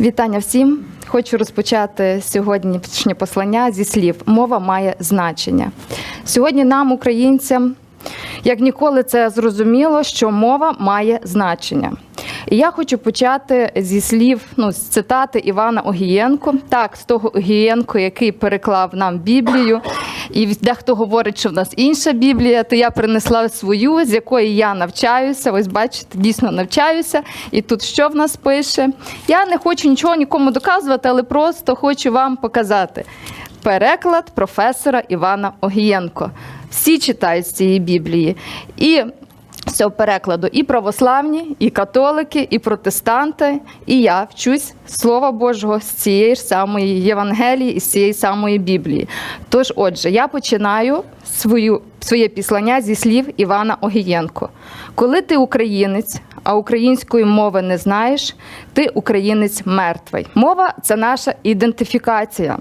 Вітання всім. Хочу розпочати сьогоднішнє послання зі слів Мова має значення. Сьогодні нам, українцям, як ніколи, це зрозуміло, що мова має значення. І я хочу почати зі слів, ну, з цитати Івана Огієнко, так, з того Огієнко, який переклав нам Біблію. І дехто говорить, що в нас інша Біблія, то я принесла свою, з якої я навчаюся. Ось бачите, дійсно навчаюся. І тут що в нас пише? Я не хочу нічого нікому доказувати, але просто хочу вам показати. Переклад професора Івана Огієнко. Всі читають з цієї Біблії. І цього перекладу і православні, і католики, і протестанти, і я вчусь Слова Божого з цієї ж самої Євангелії і з цієї самої Біблії. Тож, отже, я починаю свою, своє післання зі слів Івана Огієнко. Коли ти українець, а української мови не знаєш, ти українець мертвий. Мова це наша ідентифікація.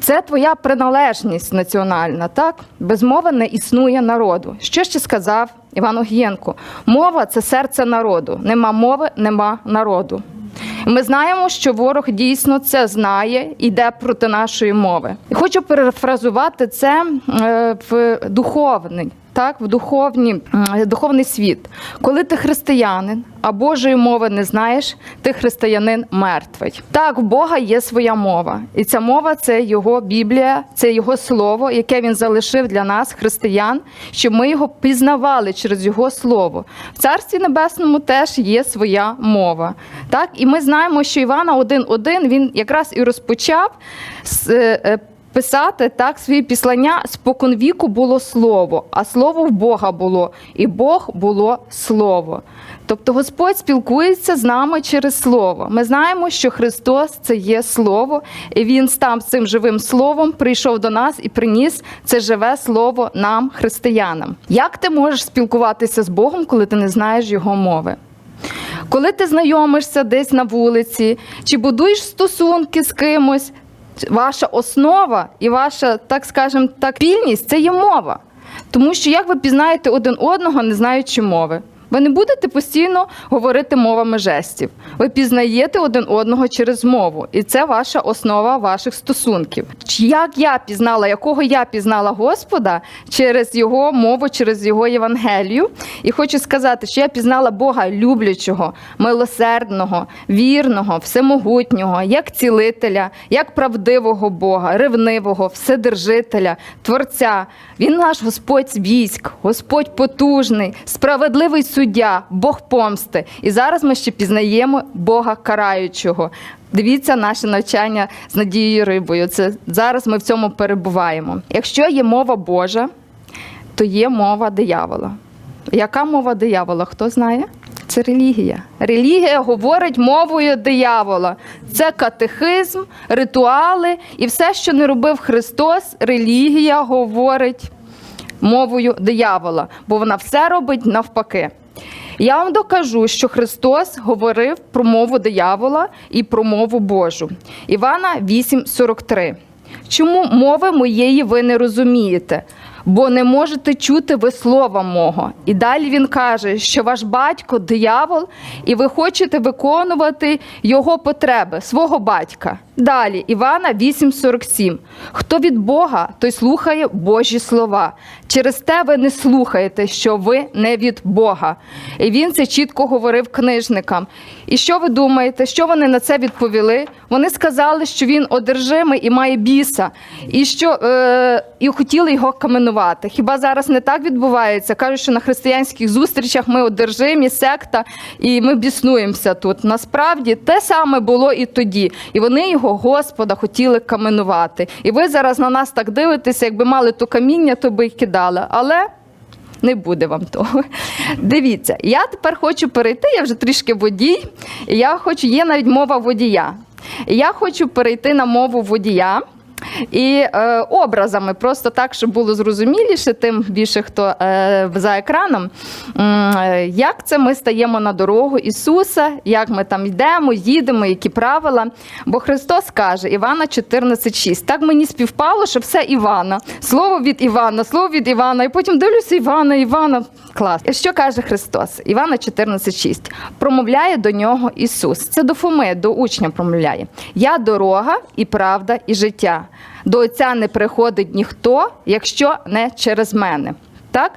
Це твоя приналежність національна, так? Без мови не існує народу. Що ще сказав Іван Огієнко? Мова це серце народу. Нема мови, нема народу. Ми знаємо, що ворог дійсно це знає, іде проти нашої мови. Хочу перефразувати це е, в духовний. Так, в духовні, духовний світ. Коли ти християнин, а Божої мови не знаєш, ти християнин мертвий. Так, в Бога є своя мова, і ця мова це його Біблія, це його слово, яке він залишив для нас, християн, щоб ми його пізнавали через його слово. В Царстві Небесному теж є своя мова. Так, і ми знаємо, що Івана 1.1 він якраз і розпочав з. Писати так свої післання споконвіку було слово, а слово в Бога було, і Бог було слово. Тобто Господь спілкується з нами через слово. Ми знаємо, що Христос це є Слово, і Він став цим живим словом, прийшов до нас і приніс це живе слово нам, християнам. Як ти можеш спілкуватися з Богом, коли ти не знаєш його мови? Коли ти знайомишся десь на вулиці, чи будуєш стосунки з кимось, ваша основа і ваша, так скажемо, так, пільність це є мова. Тому що як ви пізнаєте один одного, не знаючи мови? Ви не будете постійно говорити мовами жестів. Ви пізнаєте один одного через мову, і це ваша основа ваших стосунків. Як я пізнала, якого я пізнала Господа через його мову, через його Євангелію. І хочу сказати, що я пізнала Бога люблячого, милосердного, вірного, всемогутнього, як цілителя, як правдивого Бога, ревнивого, вседержителя, Творця. Він наш Господь військ, Господь потужний, справедливий суддя, Бог помсти. І зараз ми ще пізнаємо Бога караючого. Дивіться наше навчання з Надією Рибою. Це зараз ми в цьому перебуваємо. Якщо є мова Божа, то є мова диявола. Яка мова диявола? Хто знає? Це релігія. Релігія говорить мовою диявола. Це катехизм, ритуали і все, що не робив Христос, релігія говорить мовою диявола, бо вона все робить навпаки. Я вам докажу, що Христос говорив про мову диявола і про мову Божу. Івана 8,43. Чому мови моєї ви не розумієте? Бо не можете чути ви слова мого. І далі він каже, що ваш батько диявол, і ви хочете виконувати його потреби, свого батька. Далі Івана 8,47. Хто від Бога, той слухає Божі слова. Через те ви не слухаєте, що ви не від Бога. І він це чітко говорив книжникам. І що ви думаєте, що вони на це відповіли? Вони сказали, що він одержимий і має біса, і що е, і хотіли його каменувати. Хіба зараз не так відбувається? Кажуть, що на християнських зустрічах ми одержимі, секта, і ми біснуємося тут. Насправді те саме було і тоді. І вони його Господа хотіли каменувати. І ви зараз на нас так дивитеся, якби мали то каміння, то би й кидали. Але не буде вам того. Дивіться, я тепер хочу перейти, я вже трішки водій. Я хочу, є навіть мова водія. Я хочу перейти на мову водія. І е, образами, просто так, щоб було зрозуміліше, тим більше хто е, за екраном. Е, Як це ми стаємо на дорогу Ісуса, як ми там йдемо, їдемо, які правила. Бо Христос каже, Івана 14,6. Так мені співпало, що все Івана. Слово від Івана, слово від Івана. І потім дивлюся Івана, Івана. Клас. Що каже Христос? Івана 14,6. Промовляє до нього Ісус. Це до Фоми, до учня промовляє. Я дорога і правда, і життя. До Отця не приходить ніхто, якщо не через мене. Так?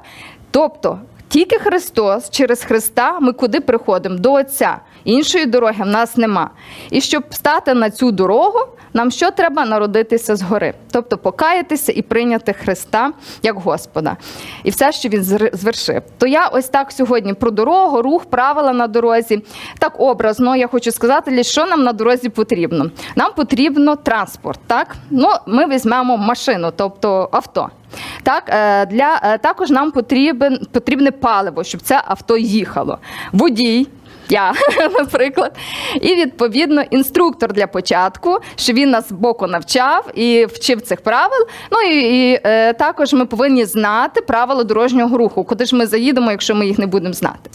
Тобто, тільки Христос, через Христа ми куди приходимо? До Отця. Іншої дороги в нас нема. І щоб стати на цю дорогу, нам що треба народитися згори, тобто покаятися і прийняти Христа як Господа, і все, що він звершив. То я ось так сьогодні про дорогу, рух, правила на дорозі. Так образно я хочу сказати, що нам на дорозі потрібно. Нам потрібно транспорт. Так, ну ми візьмемо машину, тобто авто. Так, е, для е, також нам потрібен потрібне паливо, щоб це авто їхало. Водій. Я, наприклад, і відповідно інструктор для початку, що він нас боку навчав і вчив цих правил. Ну і, і е, також ми повинні знати правила дорожнього руху, куди ж ми заїдемо, якщо ми їх не будемо знати.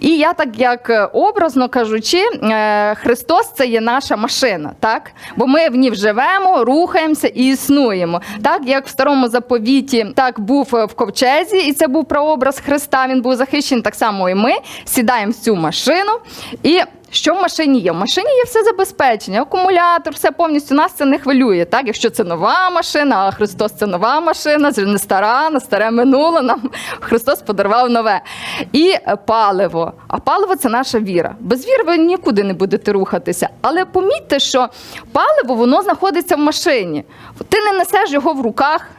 І я так як е, образно кажучи, е, Христос це є наша машина, так? Бо ми в ній живемо, рухаємося і існуємо. Так як в старому заповіті так був е, в ковчезі, і це був прообраз Христа. Він був захищений. Так само і ми сідаємо в цю машину. І що в машині є? В машині є все забезпечення, акумулятор, все повністю нас це не хвилює. Так, якщо це нова машина, а Христос це нова машина, це не стара, на старе минуло. Нам Христос подарував нове. І паливо. А паливо це наша віра. Без віри ви нікуди не будете рухатися. Але помітьте, що паливо воно знаходиться в машині. Ти не несеш його в руках.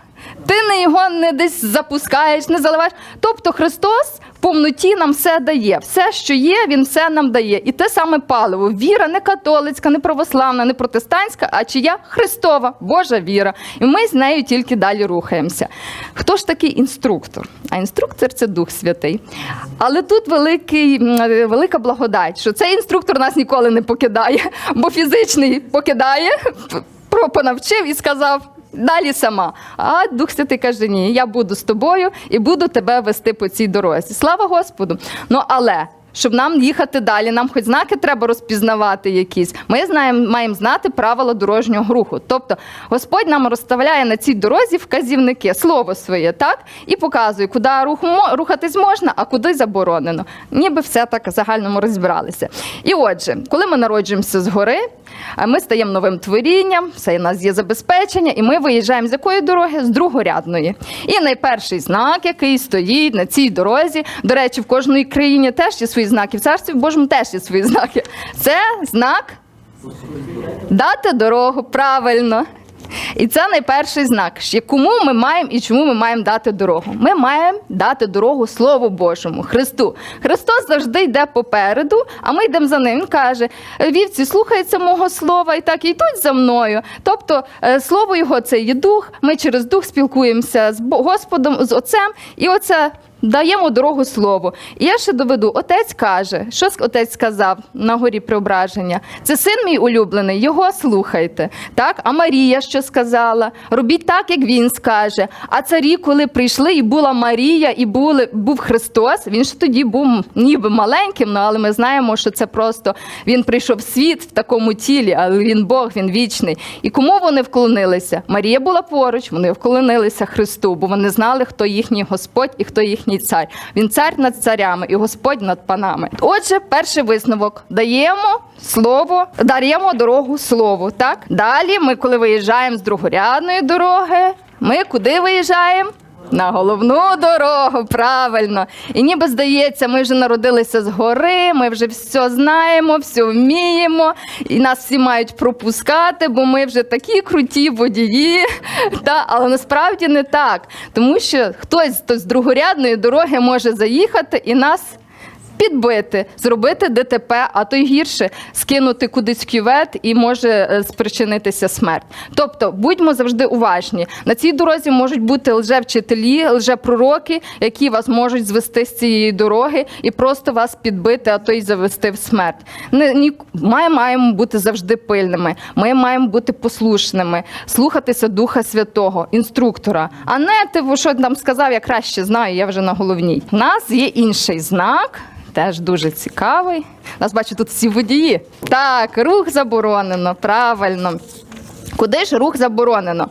Ти не його не десь запускаєш, не заливаєш. Тобто Христос повноті нам все дає. Все, що є, Він все нам дає. І те саме паливо. Віра не католицька, не православна, не протестантська, а чия Христова, Божа віра. І ми з нею тільки далі рухаємося. Хто ж такий інструктор? А інструктор це Дух Святий. Але тут великий, е, велика благодать, що цей інструктор нас ніколи не покидає, бо фізичний покидає, про- понавчив і сказав. Далі сама. А Дух Святий каже: ні, я буду з тобою і буду тебе вести по цій дорозі. Слава Господу! Ну але. Щоб нам їхати далі, нам хоч знаки треба розпізнавати якісь. Ми знаємо, маємо знати правила дорожнього руху. Тобто Господь нам розставляє на цій дорозі вказівники, слово своє, так? І показує, куди рух, рухатись можна, а куди заборонено. Ніби все так загальному розібралися. І отже, коли ми народжуємося згори, ми стаємо новим творінням, все у нас є забезпечення, і ми виїжджаємо з якої дороги? З другорядної. І найперший знак, який стоїть на цій дорозі. До речі, в кожної країні теж є свої знаки. В царстві Божому теж є свої знаки. Це знак дати дорогу правильно. І це найперший знак, кому ми маємо і чому ми маємо дати дорогу. Ми маємо дати дорогу Слову Божому, Христу. Христос завжди йде попереду, а ми йдемо за ним. Він каже: вівці, слухаються мого слова, і так і йдуть за мною. Тобто, е, слово його це є дух. Ми через дух спілкуємося з Господом, з Отцем, і оце. Даємо дорогу слову. І я ще доведу. Отець каже, що отець сказав на горі преображення. Це син мій улюблений, його слухайте. Так? А Марія що сказала? Робіть так, як він скаже. А царі, коли прийшли, і була Марія, і були, був Христос, він ж тоді був ніби маленьким, ну, але ми знаємо, що це просто він прийшов в світ в такому тілі, але він Бог, він вічний. І кому вони вклонилися? Марія була поруч, вони вклонилися Христу, бо вони знали, хто їхній Господь і хто їхній цар. Він цар над царями і Господь над панами. Отже, перший висновок даємо слово, даємо дорогу слову. Так далі, ми, коли виїжджаємо з другорядної дороги, ми куди виїжджаємо? На головну дорогу, правильно. І ніби здається, ми вже народилися згори, ми вже все знаємо, все вміємо, і нас всі мають пропускати, бо ми вже такі круті водії. Та, але насправді не так. Тому що хтось з другорядної дороги може заїхати і нас підбити, зробити ДТП, а то й гірше скинути кудись кювет і може е, спричинитися смерть. Тобто будьмо завжди уважні. На цій дорозі можуть бути лжевчителі, лжепророки, які вас можуть звести з цієї дороги і просто вас підбити, а то й завести в смерть. Не, ми маємо бути завжди пильними. Ми маємо бути послушними, слухатися Духа Святого, інструктора. А не ти що там сказав, я краще знаю, я вже на головній. У нас є інший знак. Теж дуже цікавий. Нас бачу тут всі водії. Так, рух заборонено, правильно. Куди ж рух заборонено?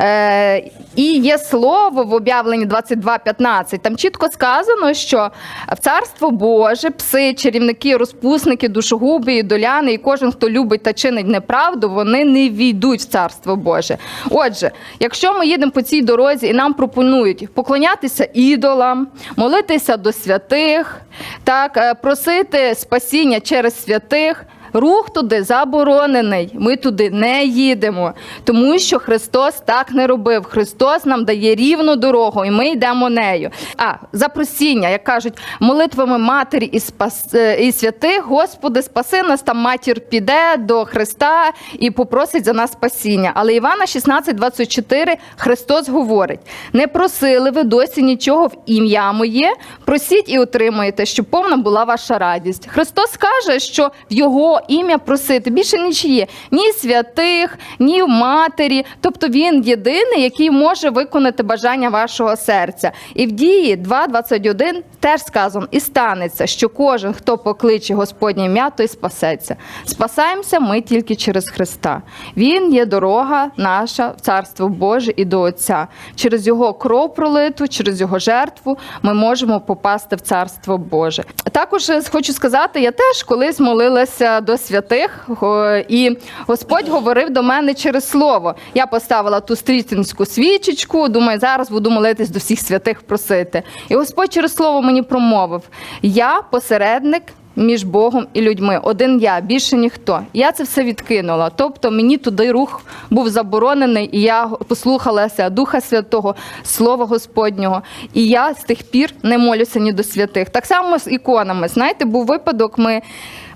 Е, і є слово в об'явленні 22.15. Там чітко сказано, що в царство Боже пси, чарівники, розпусники, душогуби, і доляни, і кожен, хто любить та чинить неправду, вони не війдуть в царство Боже. Отже, якщо ми їдемо по цій дорозі і нам пропонують поклонятися ідолам, молитися до святих, так, е, просити спасіння через святих. Рух туди заборонений. Ми туди не їдемо, тому що Христос так не робив. Христос нам дає рівну дорогу, і ми йдемо нею. А запросіння, як кажуть, молитвами матері і спас е, і святих, Господи, спаси нас. Там матір піде до Христа і попросить за нас спасіння. Але Івана 16,24 Христос говорить: не просили ви досі нічого в ім'я моє, просіть і отримаєте, щоб повна була ваша радість. Христос каже, що в його ім'я просити більше нічиє, ні святих, ні в матері. Тобто він єдиний, який може виконати бажання вашого серця. І в дії 2.21 теж сказано, і станеться, що кожен, хто покличе Господнє ім'я, той спасеться. Спасаємося ми тільки через Христа. Він є дорога наша в Царство Боже і до Отця. Через його кров пролиту, через його жертву ми можемо попасти в Царство Боже. Також е, хочу сказати, я теж колись молилася до святих, і Господь говорив до мене через слово. Я поставила ту стрітинську свічечку, думаю, зараз буду молитись до всіх святих просити. І Господь через слово мені промовив: Я посередник. Між Богом і людьми, один я, більше ніхто. Я це все відкинула. Тобто мені туди рух був заборонений, і я послухалася Духа Святого, Слова Господнього. І я з тих пір не молюся ні до святих. Так само з іконами. Знаєте, був випадок. Ми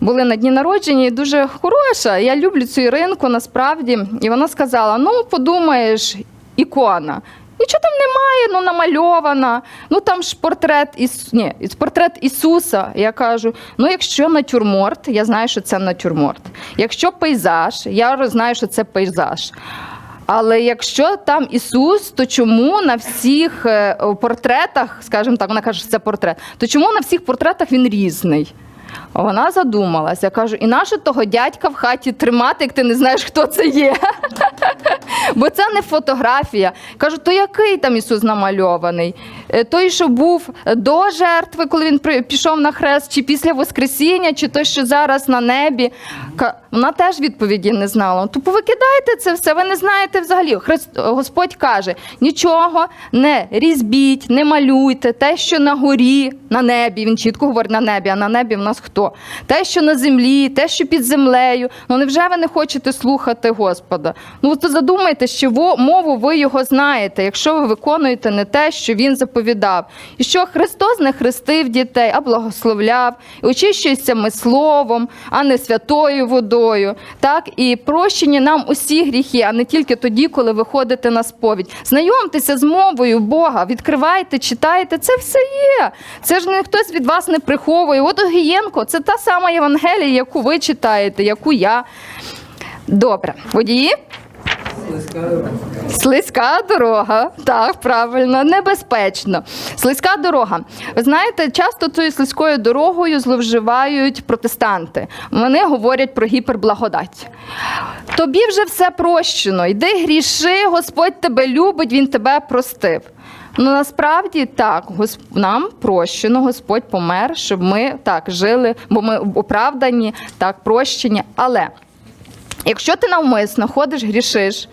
були на дні народження, і дуже хороша. Я люблю цю Іринку насправді. І вона сказала: Ну, подумаєш, ікона. Нічого там немає, ну намальована. Ну там ж портрет Іс... Ні, портрет Ісуса. Я кажу: ну, якщо натюрморт, я знаю, що це натюрморт. Якщо пейзаж, я знаю, що це пейзаж. Але якщо там Ісус, то чому на всіх е, портретах, скажімо так, вона каже, що це портрет, то чому на всіх портретах він різний? Вона задумалась. Я кажу, і нащо того дядька в хаті тримати, як ти не знаєш, хто це є? Бо це не фотографія. Кажу, то який там Ісус намальований? Е, Той, що був до жертви, коли він пішов на хрест, чи після Воскресіння, чи той, що зараз на небі. Вона теж відповіді не знала. То повикидайте це все, ви не знаєте взагалі. Господь каже: нічого не різьбіть, не малюйте, те, що на горі, на небі. Він чітко говорить на небі, а на небі в нас хто? Те, що на землі, те, що під землею. Ну невже ви не хочете слухати Господа? Ну то задумайте, що мову ви його знаєте, якщо ви виконуєте не те, що він заповідав, і що Христос не хрестив дітей, а благословляв, і очищується ми словом, а не святою водою. Так і прощення нам усі гріхи, а не тільки тоді, коли ви ходите на сповідь. Знайомтеся з мовою Бога, відкривайте, читайте. Це все є. Це ж не хтось від вас не приховує. От Огієнко, це та сама Євангелія, яку ви читаєте, яку я. Добре, водії. Слизька дорога, так, правильно, небезпечно. Слизька дорога. Ви знаєте, часто цією слизькою дорогою зловживають протестанти. Вони говорять про гіперблагодать. Тобі вже все прощено. Йди гріши, Господь тебе любить, Він тебе простив. Ну насправді так, Гос- нам прощено, Господь помер, щоб ми так жили, бо ми оправдані, так, прощені. Але Якщо ти навмисно ходиш, грішиш,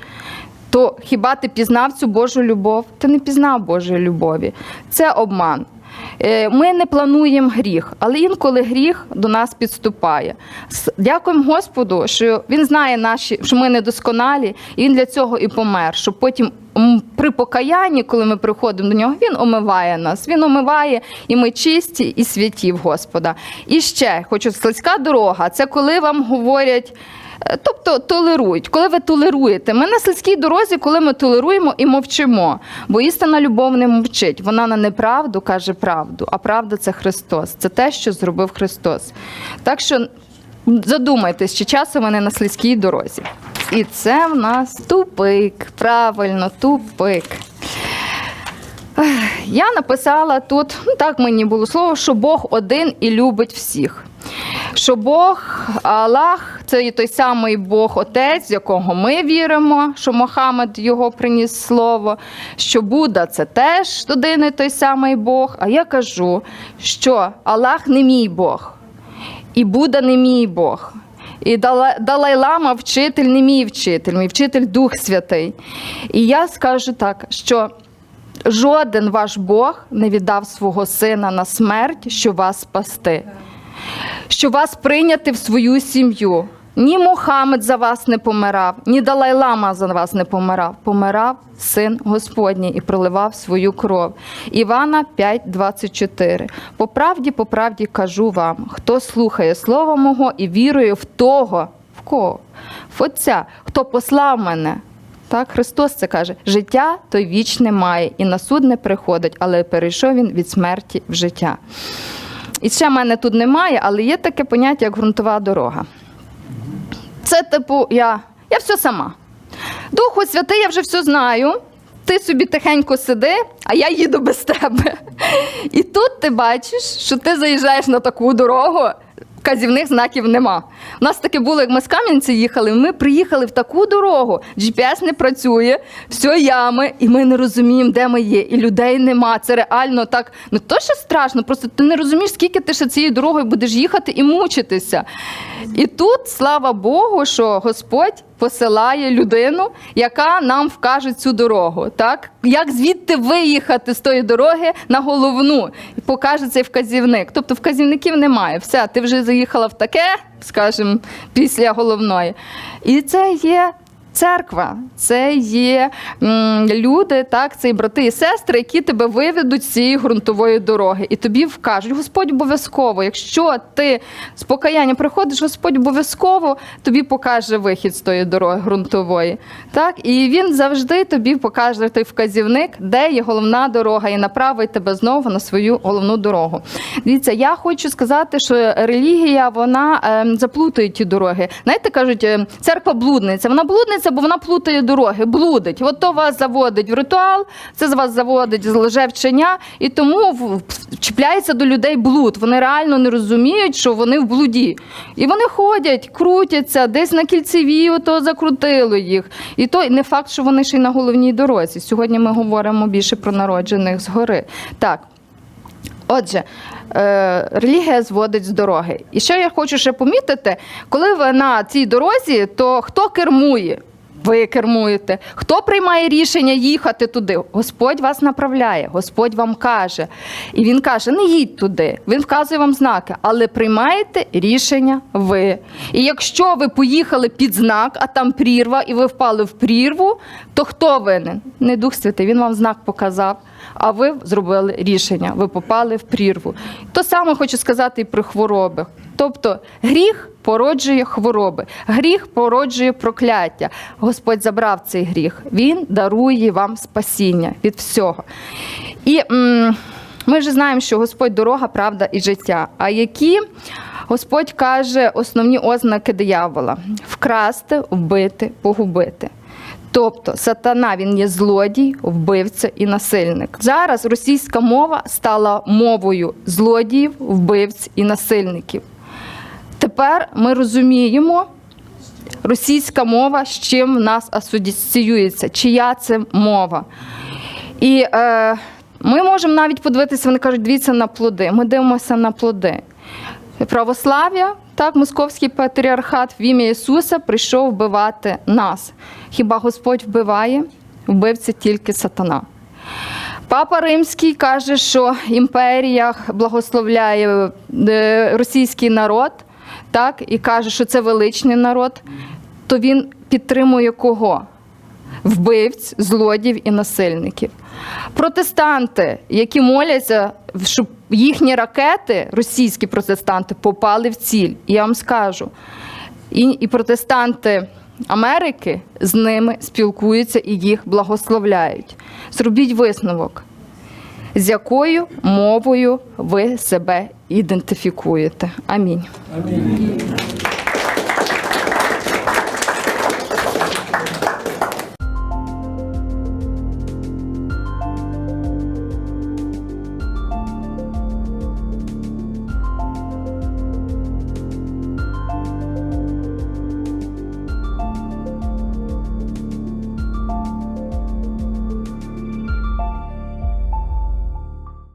то хіба ти пізнав цю Божу любов? Ти не пізнав Божої любові. Це обман. Е, Ми не плануємо гріх, але інколи гріх до нас підступає. Дякуємо Господу, що Він знає наші, що ми недосконалі, і Він для цього і помер, щоб потім при покаянні, коли ми приходимо до нього, він омиває нас. Він омиває, і ми чисті і святі в Господа. І ще хочу слизька дорога. Це коли вам говорять. е, Тобто толерують, коли ви толеруєте. Ми на сільській дорозі, коли ми толеруємо і мовчимо. Бо істинна любов не мовчить. Вона на неправду каже правду, а правда це Христос. Це те, що зробив Христос. Так що задумайтесь, чи часом ви не на слизькій дорозі. І це в нас тупик. Правильно, тупик. Я написала тут, ну так мені було слово, що Бог один і любить всіх. Що Бог, Аллах, це той самий Бог Отець, в якого ми віримо, що Мохамед його приніс слово, що Будда це теж один і той самий Бог. А я кажу, що Аллах не мій Бог, і Будда не мій Бог. І Дала- Далай-Лама вчитель не мій вчитель, мій вчитель Дух Святий. І я скажу так, що жоден ваш Бог не віддав свого сина на смерть, щоб вас спасти, щоб вас прийняти в свою сім'ю. Ні Мухаммед за вас не помирав, ні Далай-Лама за вас не помирав. Помирав син Господній і проливав свою кров. Івана 5,24. По правді, по правді кажу вам, хто слухає слово мого і вірує в того, в кого? В Отця, хто послав мене. Так, Христос це каже: життя той вічне має, і на суд не приходить, але перейшов він від смерті в життя. І ще мене тут немає, але є таке поняття, як ґрунтова дорога. Це типу, я, я все сама. Духу Святий, я вже все знаю. Ти собі тихенько сиди, а я їду без тебе. І тут ти бачиш, що ти заїжджаєш на таку дорогу, вказівних знаків нема. У нас таке було, як ми з Кам'янці їхали. Ми приїхали в таку дорогу, GPS не працює, все ями, і ми не розуміємо, де ми є. І людей нема. Це реально так не то, що страшно, просто ти не розумієш, скільки ти ще цією дорогою будеш їхати і мучитися. І тут, слава Богу, що Господь посилає людину, яка нам вкаже цю дорогу. Так? Як звідти виїхати з тої дороги на головну і покаже цей вказівник. Тобто вказівників немає. Все, ти вже заїхала в таке, скажімо, після головної. І це є. Церква, це є люди, так, це і брати і сестри, які тебе виведуть з цієї ґрунтової дороги, і тобі вкажуть, Господь обов'язково, якщо ти з покаяння приходиш, Господь обов'язково тобі покаже вихід з тої дороги ґрунтової. Так, і він завжди тобі покаже той вказівник, де є головна дорога, і направить тебе знову на свою головну дорогу. Дивіться, я хочу сказати, що релігія вона ем, заплутує ті дороги. Знаєте, кажуть, ем, церква блудниця. Вона блудниця, бо вона плутає дороги, блудить. От то вас заводить в ритуал, це з вас заводить з лжевчення, і тому чіпляється до людей блуд. Вони реально не розуміють, що вони в блуді. І вони ходять, крутяться, десь на кільцеві, ото закрутило їх. І то не факт, що вони ще й на головній дорозі. Сьогодні ми говоримо більше про народжених згори. Так. Отже, е, релігія зводить з дороги. І що я хочу ще помітити, коли ви на цій дорозі, то хто кермує? Ви кермуєте. Хто приймає рішення їхати туди? Господь вас направляє, Господь вам каже. І Він каже: не їдь туди. Він вказує вам знаки, але приймаєте рішення ви. І якщо ви поїхали під знак, а там прірва, і ви впали в прірву, то хто винен? Не Дух Святий, він вам знак показав. А ви зробили рішення, ви попали в прірву. То саме хочу сказати і про хвороби. Тобто гріх породжує хвороби, гріх породжує прокляття. Господь забрав цей гріх, Він дарує вам спасіння від всього. І м, ми вже знаємо, що Господь дорога, правда і життя. А які Господь каже основні ознаки диявола: вкрасти, вбити, погубити. Тобто сатана він є злодій, вбивця і насильник. Зараз російська мова стала мовою злодіїв, вбивць і насильників. Тепер ми розуміємо, російська мова з чим в нас асоціюється, чия це мова. І е, ми можемо навіть подивитися, вони кажуть, дивіться на плоди. Ми дивимося на плоди. Православ'я, так, московський патріархат в ім'я Ісуса прийшов вбивати нас. Хіба Господь вбиває? Вбивця тільки сатана. Папа Римський каже, що імперія благословляє е, російський народ, так, і каже, що це величний народ, то він підтримує кого? Вбивць, злодів і насильників. Протестанти, які моляться, щоб їхні ракети, російські протестанти, попали в ціль. Я вам скажу, і, і протестанти Америки з ними спілкуються і їх благословляють. Зробіть висновок, з якою мовою ви себе ідентифікуєте. Амінь. Амінь.